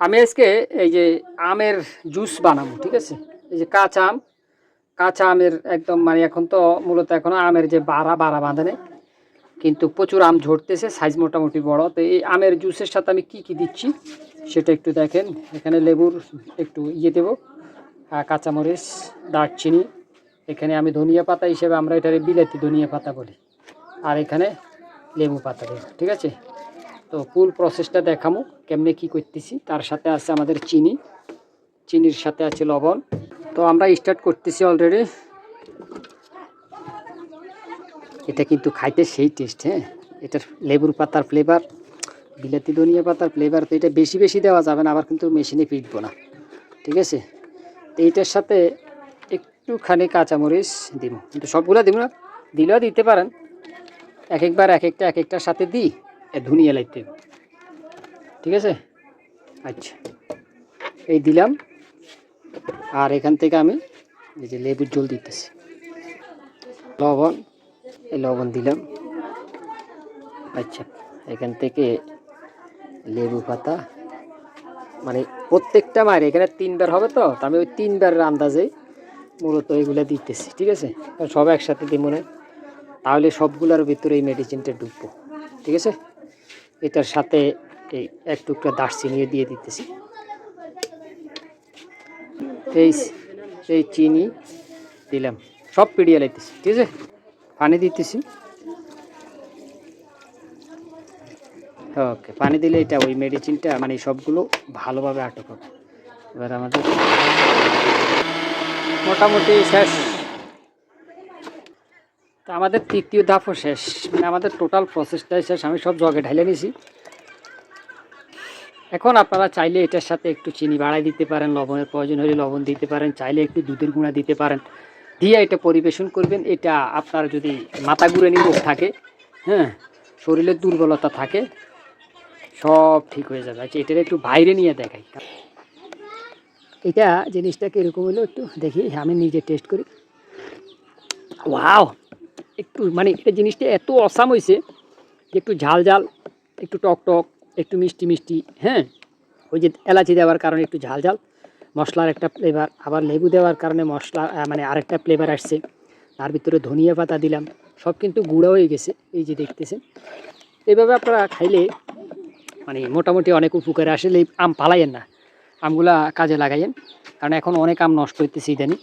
আমি আজকে এই যে আমের জুস বানাবো, ঠিক আছে? এই যে কাঁচা আম। কাঁচা আমের একদম মানে এখন তো মূলত এখন আমের যে বাড়া বাড়া বাঁধানে কিন্তু প্রচুর আম ঝরতেছে সাইজ মোটামুটি বড়। তো এই আমের জুসের সাথে আমি কি কি দিচ্ছি সেটা একটু দেখেন। এখানে লেবুর একটু ইয়ে দেবো কাঁচামরিচ, দারচিনি, এখানে আমি ধনিয়া পাতা হিসেবে আমরা এটারে বিলাতি ধনিয়া পাতা বলি। আর এখানে লেবু পাতা দেবো, ঠিক আছে? তো ফুল প্রসেসটা দেখামো, কেমনে কি করতেছি। তার সাথে আছে আমাদের চিনি। চিনির সাথে আছে লবণ। তো আমরা স্টার্ট করতেছি অলরেডি এটা কিন্তু খাইতে সেই টেস্ট হ্যাঁ। এটার লেবুর পাতার ফ্লেভার বিলাতি ধনিয়া পাতার ফ্লেভার তো এটা বেশি বেশি দেওয়া যাবে না, আবার কিন্তু মেশিনে পিটবো না। ঠিক আছে? তো এইটার সাথে একটুখানি কাঁচামরিচ দিব কিন্তু সবগুলো দিব না, দিলেও দিতে পারেন। এক একবার এক একটা, এক একটার সাথে দিই। ধুনিয়া লাইতে ঠিক আছে? আচ্ছা। এই দিলাম। আর এখান থেকে আমি এই যে লেবুর জল দিতেছি। লবণ, এই লবণ দিলাম। আচ্ছা এখান থেকে লেবু পাতা। মানে প্রত্যেকটা মায়ের, এখানে তিনবার হবে তো? আমি ওই তিনবারের আন্দাজে মূলত এগুলো দিতেছি, ঠিক আছে? সব একসাথে দিব না তাহলে সবগুলোর ভিতরে এই মেডিসিনটা ঢুকবো। ঠিক আছে? এটার সাথে এই এক টুকরা দারচিনি দিয়ে দিতেছি। এই এই চিনি দিলাম। সব পিডিয়ে লাইতেছি, ঠিক আছে? পানি দিতেছি। ওকে, পানি দিলে এটা ওই মেডিসিনটা মানে সবগুলো ভালোভাবে আটক হবে। এবার আমাদের মোটামুটি শেষ। তা আমাদের তৃতীয় ধাপও শেষ। মানে আমাদের টোটাল প্রসেসটাই শেষ। আমি সব জগে ঢাইলে নিছি। এখন আপনারা চাইলে এটার সাথে একটু চিনি বাড়াই দিতে পারেন, লবণের প্রয়োজন হলে লবণ দিতে পারেন, চাইলে একটু দুধের গুঁড়া দিতে পারেন। দিয়ে এটা পরিবেশন করবেন। এটা আপনার যদি মাথা ঘুরে নিয়ে থাকে হ্যাঁ শরীরের দুর্বলতা থাকে, সব ঠিক হয়ে যাবে। আচ্ছা এটার একটু বাইরে নিয়ে দেখাই। এটা জিনিসটা কীরকম হলো একটু দেখি, আমি নিজে টেস্ট করি। ওয়াও! একটু মানে এটা জিনিসটা এত অসাম হয়েছে যে একটু ঝাল ঝাল, একটু টক টক, একটু মিষ্টি মিষ্টি হ্যাঁ? ওই যে এলাচি দেওয়ার কারণে একটু ঝাল ঝাল, মশলার একটা ফ্লেভার আবার লেবু দেওয়ার কারণে মশলা মানে আরেকটা ফ্লেভার আসছে। তার ভিতরে ধনিয়া পাতা দিলাম, সব কিন্তু গুঁড়া হয়ে গেছে, এই যে দেখতেছেন। এইভাবে আপনারা খাইলে মানে মোটামুটি অনেক উপকারে আসলে আম পালাইয়েন না, আমগুলা কাজে লাগাইয়েন, কারণ এখন অনেক আম নষ্ট হইতেছে ইদানি।